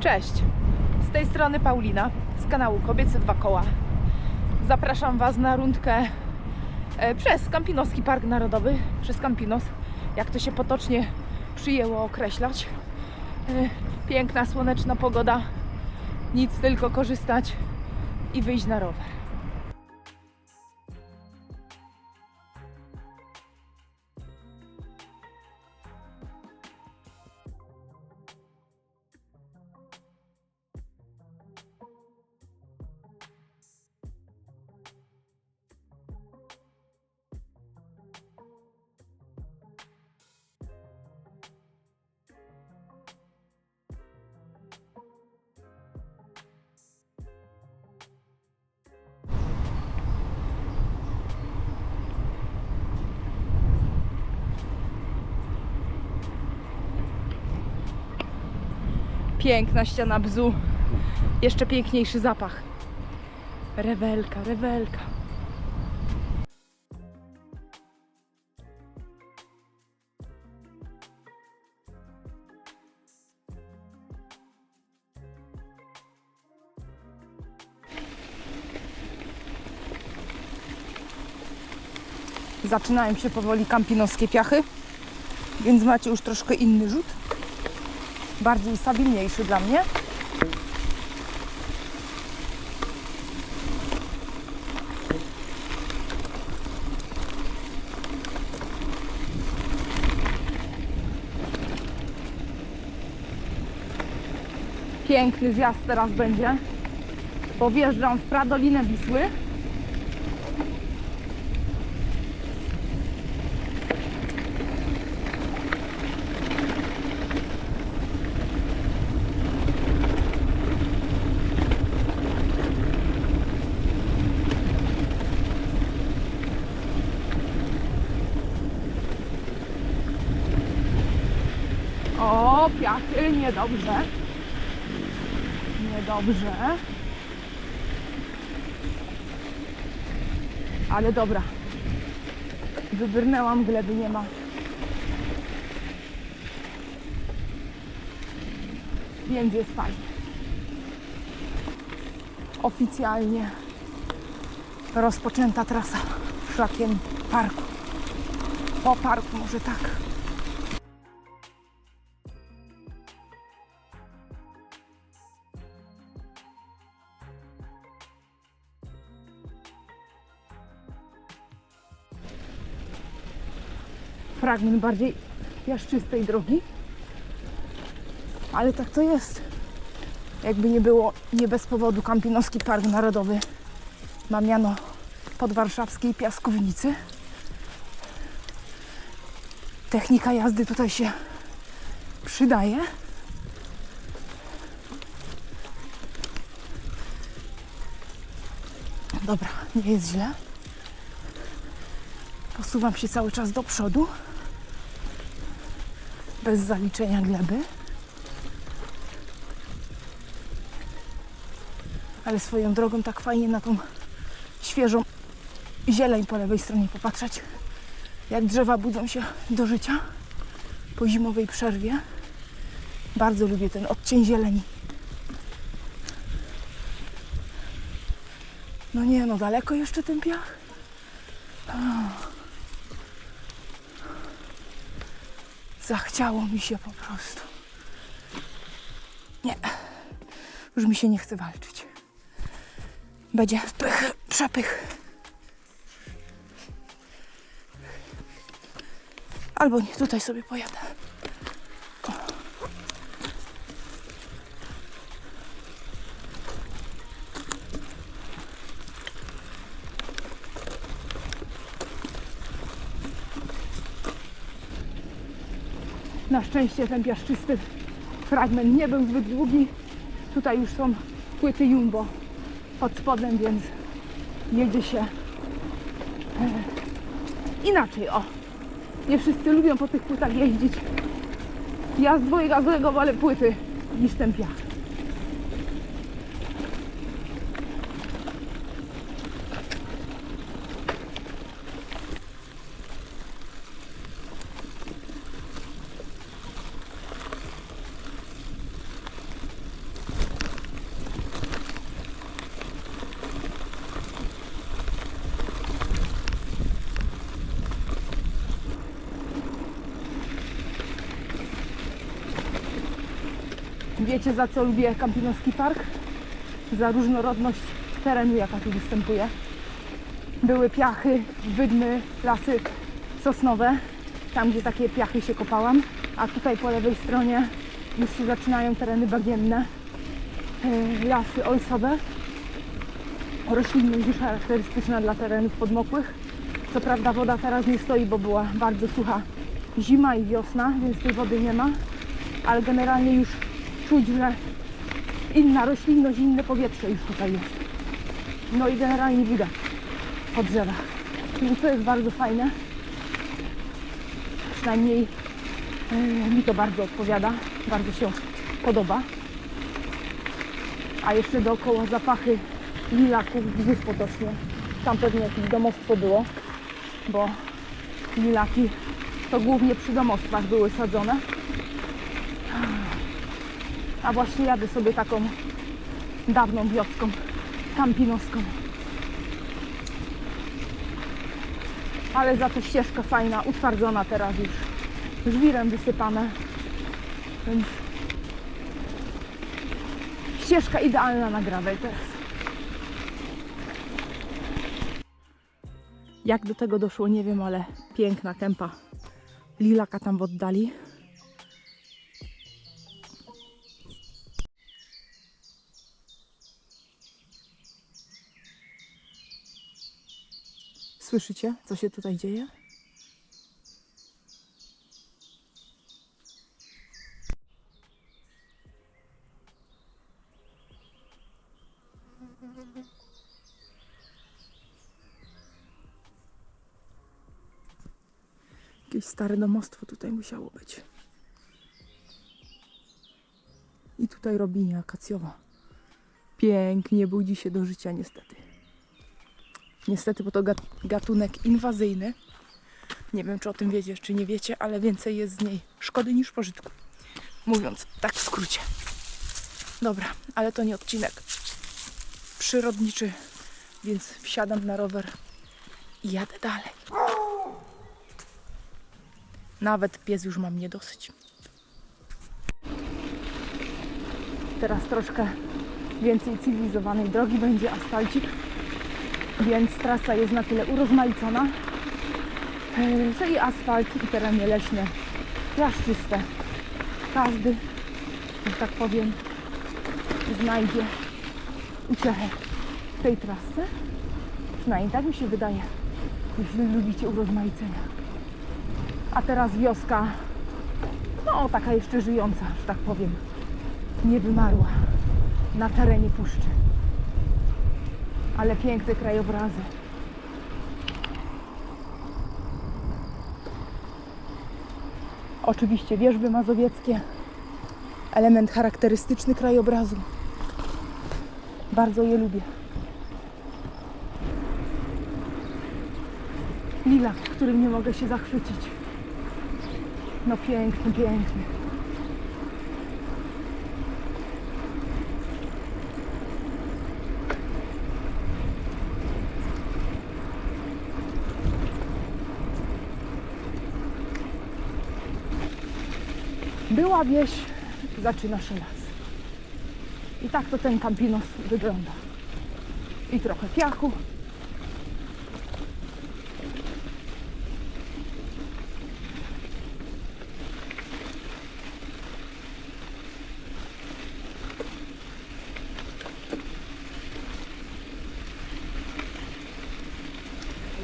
Cześć! Z tej strony Paulina z kanału Kobiece Dwa Koła. Zapraszam Was na rundkę e, przez Kampinoski Park Narodowy, przez Kampinos, jak to się potocznie przyjęło określać. E, Piękna, słoneczna pogoda, nic tylko korzystać i wyjść na rower. Piękna ściana bzu. Jeszcze piękniejszy zapach. Rewelka, rewelka. Zaczynają się powoli kampinowskie piachy, więc macie już troszkę inny rzut bardziej stabilniejszy dla mnie. Piękny zjazd teraz będzie, bo wjeżdżam w Pradolinę Wisły. Piachy, niedobrze. Niedobrze. Ale dobra. Wybrnęłam, gleby nie ma. Więc jest fajnie. Oficjalnie rozpoczęta trasa szlakiem parku. Po parku może tak. Fragment bardziej piaszczystej drogi. Ale tak to jest. Jakby nie było, nie bez powodu Kampinoski Park Narodowy ma miano podwarszawskiej piaskownicy. Technika jazdy tutaj się przydaje. Dobra, nie jest źle. Posuwam się cały czas do przodu bez zaliczenia gleby. Ale swoją drogą tak fajnie na tą świeżą zieleń po lewej stronie popatrzeć. Jak drzewa budzą się do życia po zimowej przerwie. Bardzo lubię ten odcień zieleni. No nie, no daleko jeszcze ten piach. Zachciało mi się po prostu. Nie. Już mi się nie chce walczyć. Będzie wpych, przepych. Albo nie, tutaj sobie pojadę. Na szczęście ten piaszczysty fragment nie był zbyt długi. Tutaj już są płyty jumbo pod spodem, więc jedzie się e, inaczej. O, nie wszyscy lubią po tych płytach jeździć. Ja z dwojgazowego wolę płyty niż ten piach. Wiecie za co lubię Kampinoski Park? Za różnorodność terenu, jaka tu występuje. Były piachy, wydmy, lasy sosnowe, tam gdzie takie piachy się kopałam, a tutaj po lewej stronie już się zaczynają tereny bagienne, yy, lasy olsowe, roślinność już charakterystyczna dla terenów podmokłych. Co prawda woda teraz nie stoi, bo była bardzo sucha zima i wiosna, więc tej wody nie ma, ale generalnie już czuć, że inna roślinność, inne powietrze już tutaj jest. No i generalnie widać po drzewach. Więc to jest bardzo fajne. Przynajmniej e, mi to bardzo odpowiada, bardzo się podoba. A jeszcze dookoła zapachy lilaków, bzów potocznie. Tam pewnie jakieś domostwo było, bo lilaki to głównie przy domostwach były sadzone. A właśnie jadę sobie taką dawną wioską, kampinoską. Ale za to ścieżka fajna, utwardzona teraz już. Żwirem wysypane. Więc ścieżka idealna na gravel teraz. Jak do tego doszło, nie wiem, ale piękna kępa lilaka tam w oddali. Słyszycie, co się tutaj dzieje? Jakieś stare domostwo tutaj musiało być. I tutaj robinie akacjowa. Pięknie budzi się do życia niestety. Niestety, bo to gat- gatunek inwazyjny. Nie wiem, czy o tym wiecie, czy nie wiecie, ale więcej jest z niej szkody niż pożytku. Mówiąc tak w skrócie. Dobra, ale to nie odcinek przyrodniczy, więc wsiadam na rower i jadę dalej. Nawet pies już ma mnie dosyć. Teraz troszkę więcej cywilizowanej drogi będzie asfalcik, więc trasa jest na tyle urozmaicona, yy, że i asfalt, i tereny leśne, piaszczyste. Każdy, że tak powiem, znajdzie uciechę w tej trasce. Przynajmniej tak mi się wydaje, jeśli lubicie urozmaicenia. A teraz wioska, no taka jeszcze żyjąca, że tak powiem, nie wymarła na terenie puszczy. Ale piękne krajobrazy. Oczywiście wierzby mazowieckie, element charakterystyczny krajobrazu. Bardzo je lubię. Lila, którym nie mogę się zachwycić. No piękny, piękny. Była wieś, zaczyna się las. I tak to ten kampinos wygląda. I trochę piachu.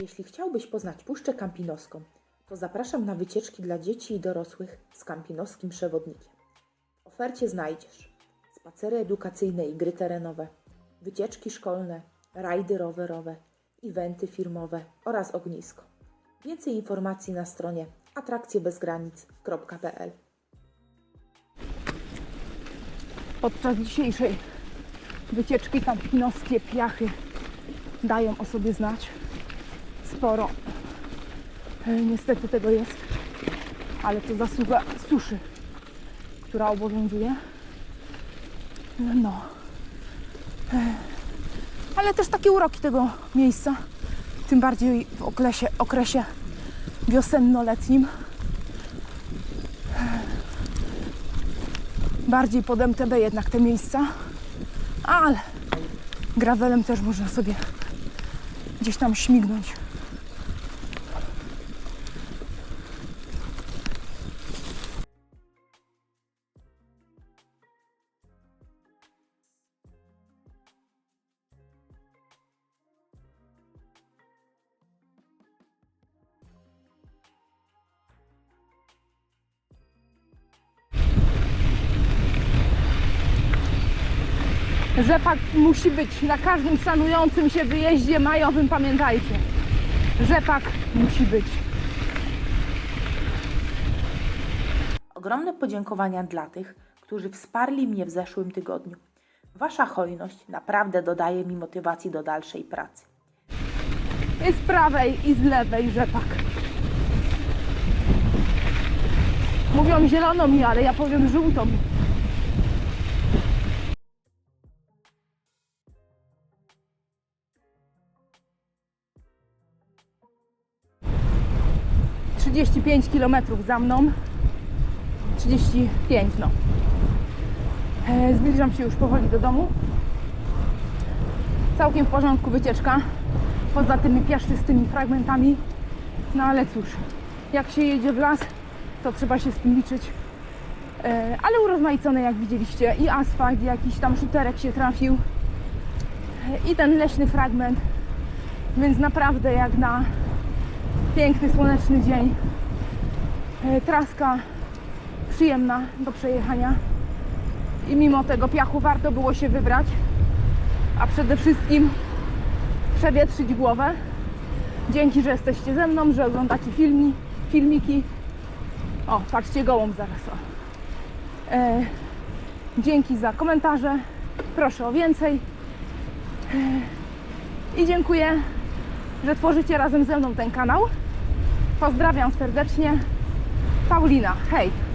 Jeśli chciałbyś poznać Puszczę Kampinoską, to zapraszam na wycieczki dla dzieci i dorosłych z kampinoskim przewodnikiem. W ofercie znajdziesz spacery edukacyjne i gry terenowe, wycieczki szkolne, rajdy rowerowe, eventy firmowe oraz ognisko. Więcej informacji na stronie atrakcjebezgranic.pl Podczas dzisiejszej wycieczki kampinoskie piachy dają o sobie znać. Sporo niestety tego jest, ale to zasługa suszy, która obowiązuje. No. E, Ale też takie uroki tego miejsca, tym bardziej w okresie, okresie wiosenno-letnim. bardziej pod MTB jednak te miejsca, ale gravelem też można sobie gdzieś tam śmignąć. Rzepak musi być na każdym sanującym się wyjeździe majowym, pamiętajcie. Rzepak musi być. Ogromne podziękowania dla tych, którzy wsparli mnie w zeszłym tygodniu. Wasza hojność naprawdę dodaje mi motywacji do dalszej pracy. I z prawej, i z lewej rzepak. Mówią zielono mi, ale ja powiem żółto mi. 35 km za mną. 35, no. E, zbliżam się już powoli do domu. Całkiem w porządku wycieczka. Poza tymi piaszczystymi fragmentami. No ale cóż, jak się jedzie w las, to trzeba się z tym liczyć. E, ale urozmaicone, jak widzieliście, i asfalt, i jakiś tam szuterek się trafił. I ten leśny fragment. Więc naprawdę jak na piękny, słoneczny dzień, e, traska przyjemna do przejechania. I mimo tego piachu warto było się wybrać, a przede wszystkim przewietrzyć głowę. Dzięki, że jesteście ze mną, że oglądacie filmi, filmiki. O, patrzcie, gołąb zaraz. E, dzięki za komentarze. Proszę o więcej. E, I dziękuję, że tworzycie razem ze mną ten kanał. Pozdrawiam serdecznie. Paulina, hej!